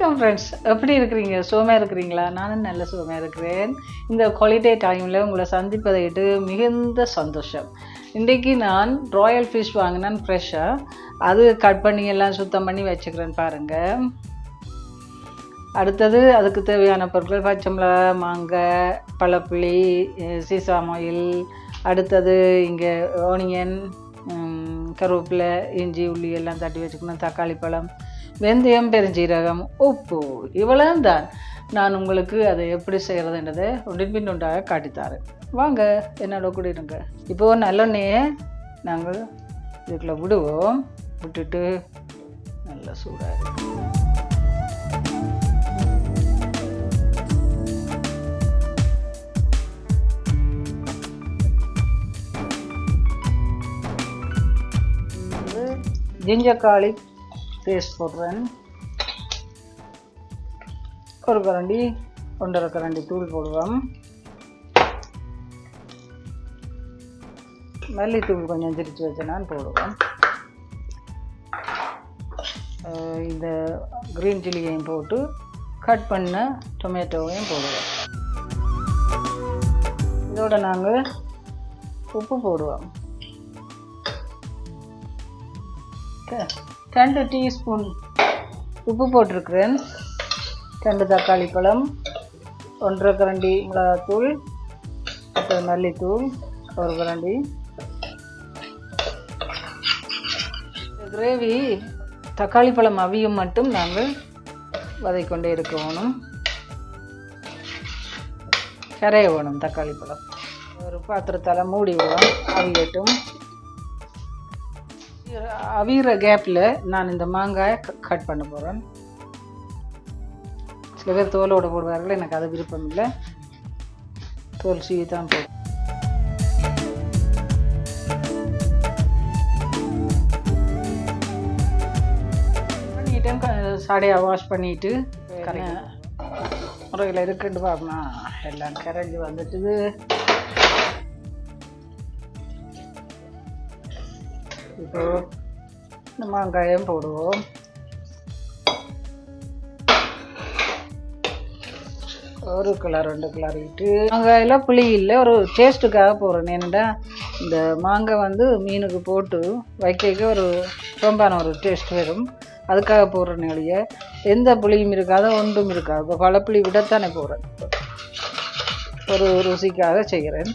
வணக்கம் ஃப்ரெண்ட்ஸ் எப்படி இருக்கிறீங்க? சுகமாக இருக்கிறீங்களா? நானும் நல்ல சுகமாக இருக்கிறேன். இந்த ஹாலிடே டைமில் உங்களை சந்திப்பதையிட்டு மிகுந்த சந்தோஷம். இன்றைக்கு நான் ராயல் ஃபிஷ் வாங்கினேன் ஃப்ரெஷ்ஷாக அது கட் பண்ணி எல்லாம் சுத்தம் பண்ணி வச்சுக்கிறேன் பாருங்கள் அடுத்தது அதுக்கு தேவையான பொருட்கள் பச்சை மிளகா மாங்காய் பழப்புளி சீசாம் ஆயில் அடுத்தது இங்கே ஆனியன் கருவேப்பிலை இஞ்சி உள்ளி எல்லாம் தட்டி வச்சுக்கணும். தக்காளி பழம். வெந்தயம் பெருஞ்சீரகம் உப்பு இவ்வளவு தான் நான் உங்களுக்கு அதை எப்படி செய்கிறதுன்றதை ஒன்றின் பின் ஒன்றாக காட்டித்தாரேன். வாங்க என்னோட கூட இருங்க. இப்போது நல்லெண்ணெயை நாங்கள் இதுக்குள்ளே விடுவோம். விட்டுட்டு நல்லா சூடாக இருக்கும் வந்து பேஸ்ட் போடுறேன். ஒரு கரண்டி ஒன்றரை கரண்டி தூள் போடுவோம் மல்லித்தூள் கொஞ்சம் திரிச்சு வச்சேனான்னு போடுவோம். இந்த க்ரீன் சில்லியையும் போட்டு கட் பண்ண டொமேட்டோவையும் போடுவோம். இதோட நாங்கள் உப்பு போடுவோம். க- ரெண்டு டீஸ்பூன் உப்பு போட்டிருக்கிறேன். ரெண்டு தக்காளி பழம் ஒன்றரை கரண்டி மிளகாத்தூள் அப்புறம் மல்லித்தூள் ஒரு கரண்டி. கிரேவி தக்காளி பழம் அவியும் மட்டும் நாங்கள் வதைக்கொண்டே இருக்கணும் கரைய வேணும் தக்காளி பழம். ஒரு பாத்திரத்தால் மூடி விடுவோம் அவியட்டும். அவிகிற கேப்பில் நான் இந்த மாங்காயை கட் பண்ண போகிறேன் சில பேர் தோலோட போடுவார்கள் எனக்கு அது விருப்பம் இல்லை. தோல் சீவி தான் போடும் பண்ணிட்டேன் சாடையாக வாஷ் பண்ணிட்டு முறையில் இருக்குன்னு பார்க்கணும். எல்லாம் கரைஞ்சி வந்துட்டுது. இப்போ இந்த போடுவோம் ஒரு கிலர் ரெண்டு கிலர் இட்டு மாங்காயில் புளி இல்லை ஒரு டேஸ்ட்டுக்காக போடுறேன் என்னடா இந்த மாங்காய் வந்து மீனுக்கு போட்டு வைக்க ஒரு ரொம்பான ஒரு டேஸ்ட் வரும் அதுக்காக போடுறேன் ஒழிய எந்த புளியும் இருக்காத ஒன்றும் இருக்காது இப்போ பழப்புளி விடத்தானே போடுறேன் ஒரு ருசிக்காக செய்கிறேன்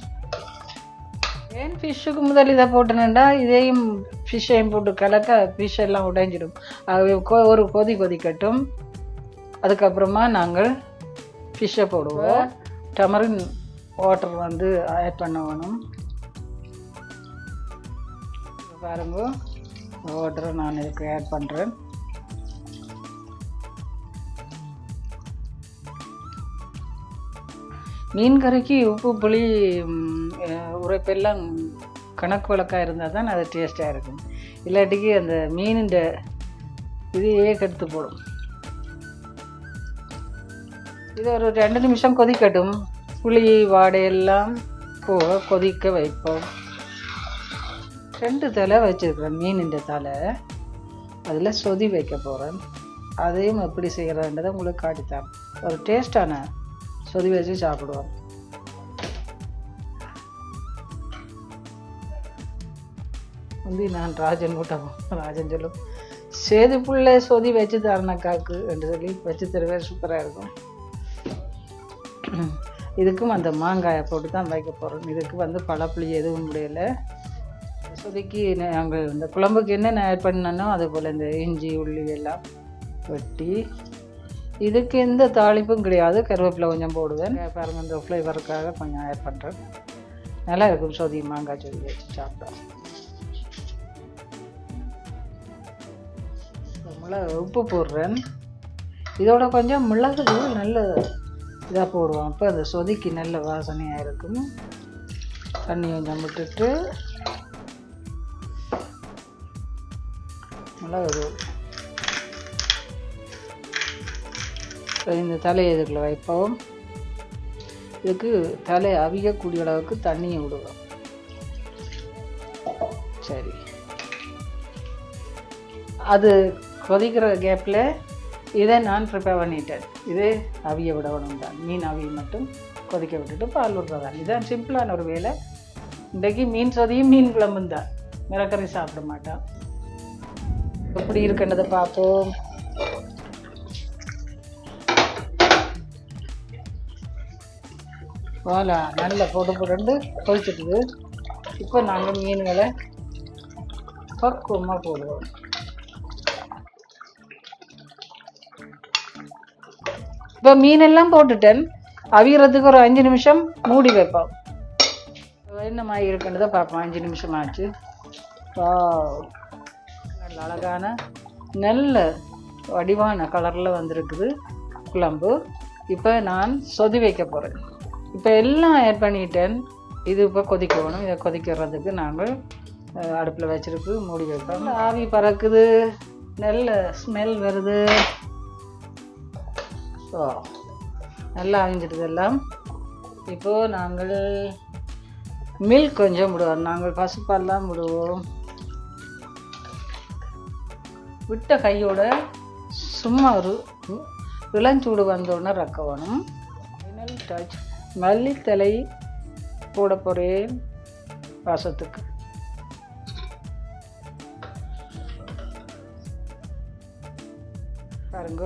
ஏன் ஃபிஷ்ஷுக்கு முதல் இதை போட்டேன்டா இதையும் ஃபிஷ்ஷையும் போட்டு கலக்க ஃபிஷ் எல்லாம் உடைஞ்சிடும். ஆகவே ஒரு கொதி கொதிக்கட்டும். அதுக்கப்புறமா நாங்கள் ஃபிஷ்ஷை போடுவோம். டமரின் வாட்டர் வந்து ஆட் பண்ண வேணும் பாருங்க. வாட்டரை நான் இதுக்கு ஆட் பண்ணுறேன் மீன் கறிக்கு உப்பு புளி உரைப்பெல்லாம் கணக்கு வழக்காக இருந்தால் தான் அது டேஸ்ட்டாக இருக்கும். இல்லாட்டிக்கு அந்த மீனிண்ட இதையே கெடுத்து போடும். இது ஒரு ரெண்டு நிமிஷம் கொதிக்கட்டும். புளி வாடையெல்லாம் போக கொதிக்க வைப்போம். ரெண்டு தலை வச்சுருக்கிறேன் மீனின்ற தலை. அதில் சொதி வைக்க போகிறேன் அதையும் எப்படி செய்கிறதுன்றதை உங்களுக்கு காட்டித்தரேன். ஒரு டேஸ்டான சொதி வச்சு சாப்பிடுவோம். வந்து நான் ராஜன் கூட்டம் ராஜன் சொல்லும். சேது பிள்ளை சொதி வச்சு தரணக்காக்கு என்று சொல்லி வச்சு தருவேன் சூப்பராக இருக்கும். இதுக்கும் அந்த மாங்காயை போட்டு தான் வைக்க போகிறோம் இதுக்கு வந்து பழப்புளி எதுவும் முடியல. சொதிக்கு நாங்கள் இந்த குழம்புக்கு என்னென்ன ஆட் பண்ணனோ அதே போல் இந்த இஞ்சி உள்ளி எல்லாம் வெட்டி. இதுக்கு எந்த தாளிப்பும் கிடையாது. கருவேப்பிலை கொஞ்சம் போடுவேன். பாருங்க இந்த ஃப்ளேவருக்காக கொஞ்சம் ஆட் பண்ணுறேன் நல்லா இருக்கும் சொதி மாங்காய் சொதி வச்சு சாப்பிட்டோம் மிளகு உப்பு போடுறேன். இதோட கொஞ்சம் மிளகு நல்ல இதாக போடுவோம். அப்போ அந்த சொதிக்கு நல்ல வாசனையாக இருக்கும். தண்ணி கொஞ்சம் விட்டுட்டு மிளகு இந்த தலையை இதுக்குள்ள வைப்போம். இதுக்கு தலை அவியக்கூடிய அளவுக்கு தண்ணியை விடுவோம். சரி. அது கொதிக்கிற கேப்பில் இதை நான் ப்ரிப்பேர் பண்ணிட்டேன். இது அவிய விடணும் தான். மீன் அவிய மட்டும் கொதிக்க விட்டுட்டு பால் விடுறதான் இதுதான் சிம்பிளான ஒரு வேலை. இன்றைக்கு மீன் சொதியும் மீன் குழம்பும் தான். மிளகறி சாப்பிட மாட்டான். எப்படி இருக்குன்றதை பார்ப்போம். வாலா நல்ல போட்டு போட்டு கொதிச்சிட்டுது. இப்போ நாங்கள் மீன்களை பக்குவமாக போடுவோம். இப்போ மீனெல்லாம் போட்டுட்டேன். அவியறதுக்கு ஒரு அஞ்சு நிமிஷம் மூடி வைப்போம். என்ன மாதிரி இருக்குன்றதை பார்ப்போம். அஞ்சு நிமிஷம் ஆச்சு. நல்ல அழகான நல்ல வடிவான கலரில் வந்திருக்குது குழம்பு. இப்போ நான் சொதி வைக்க போகிறேன் இப்போ எல்லாம் ஆட் பண்ணிட்டேன். இது இப்போ கொதிக்கணும். இதை கொதிக்கிறதுக்கு நாங்கள் அடுப்பில் வச்சிருக்கு மூடி வைப்போம். ஆவி பறக்குது. நல்ல ஸ்மெல் வருது. ஸோ நல்லா அவிஞ்சிடுது எல்லாம் இப்போது நாங்கள் மில்க் கொஞ்சம் விடுவோம். நாங்கள் பசுப்பால்லாம் விடுவோம். விட்ட கையோட சும்மா ஒரு இளஞ்சூடு வந்தோடனே ரக்க வேணும். ஃபைனல் டச் மல்லித்தலை போட போகிறேன் வாசத்துக்கு. பாருங்க.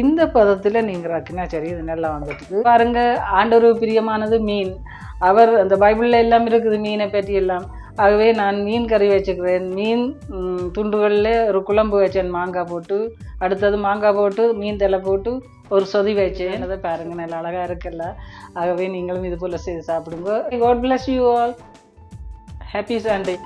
இந்த பதத்தில் நீங்கள் ரக்கினா சரி இது நல்லா வந்துட்டுது பாருங்க ஆண்டொரு பிரியமானது மீன். அவர் அந்த பைபிளில் எல்லாம் இருக்குது மீனை பற்றி எல்லாம். ஆகவே நான் மீன் கறி வச்சுக்கிறேன். மீன் துண்டுகளில் ஒரு குழம்பு வச்சேன் மாங்காய் போட்டு. அடுத்தது மாங்காய் போட்டு மீன் தலை போட்டு ஒரு சொதி வச்சேன். அதை பாருங்கள் நல்லா அழகாக இருக்குல்ல. ஆகவே நீங்களும் இது போல் செய்து சாப்பிடுங்க. God bless you all happy Sunday